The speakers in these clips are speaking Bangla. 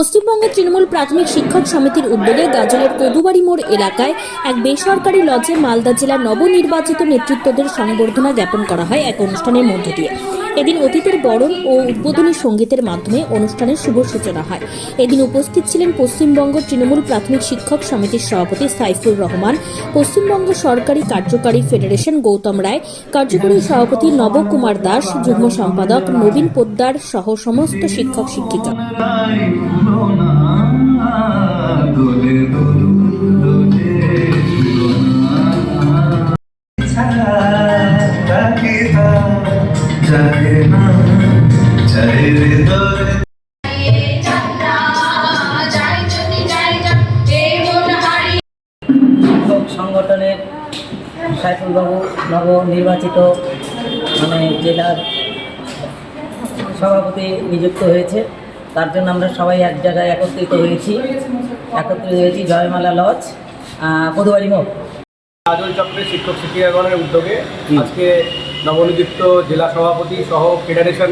পশ্চিমবঙ্গ তৃণমূল প্রাথমিক শিক্ষক সমিতির উদ্যোগে গাজলের কদুবাড়ি মোড় এলাকায় এক বেসরকারি লজে মালদা জেলার নবনির্বাচিত নেতৃত্বদের সংবর্ধনা জ্ঞাপন করা হয় এক অনুষ্ঠানের মধ্য দিয়ে। এদিন অতীতের বরণ ও উদ্বোধনী সঙ্গীতের মাধ্যমে অনুষ্ঠানের শুভ সূচনা হয়। এদিন উপস্থিত ছিলেন পশ্চিমবঙ্গ তৃণমূল প্রাথমিক শিক্ষক সমিতির সভাপতি সাইফুর রহমান, পশ্চিমবঙ্গ সরকারি কার্যকারী ফেডারেশন গৌতম রায়, কার্যকরী সভাপতি নবকুমার দাস, যুগ্ম সম্পাদক নবীন পোদ্দার সহ সমস্ত শিক্ষক শিক্ষিকা। সংগঠনের সাইফুলবাবু নবনির্বাচিত মানে জেলার সভাপতি নিযুক্ত হয়েছে। তার জন্য আমরা সবাই এক জায়গায় একত্রিত হয়েছি। একত্রিত হয়েছি জয়মালা লজ পদুয়ারি মোড়। কাজল চক্রের শিক্ষক শিক্ষিকাগণের উদ্যোগে আজকে নবনিযুক্ত জেলা সভাপতি সহ ফেডারেশন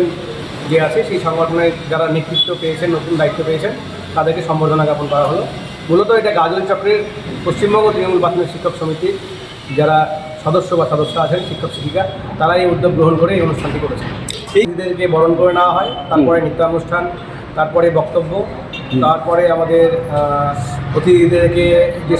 যে আছে সেই সংগঠনের যারা নেতৃত্ব পেয়েছেন নতুন দায়িত্ব পেয়েছেন তাদেরকে সম্বর্ধনা জ্ঞাপন করা হলো। মূলত এটা গাজল চক্রের পশ্চিমবঙ্গ তৃণমূল প্রাথমিক শিক্ষক সমিতির যারা সদস্য বা সদস্য আছেন শিক্ষক শিক্ষিকা তারা এই উদ্যোগ গ্রহণ করে এই অনুষ্ঠানটি করেছেন। এইদেরকে বরণ করে নেওয়া হয় তারপরে নৃত্যানুষ্ঠান তারপরে বক্তব্য তারপরে আমাদের অতিথিদেরকে যে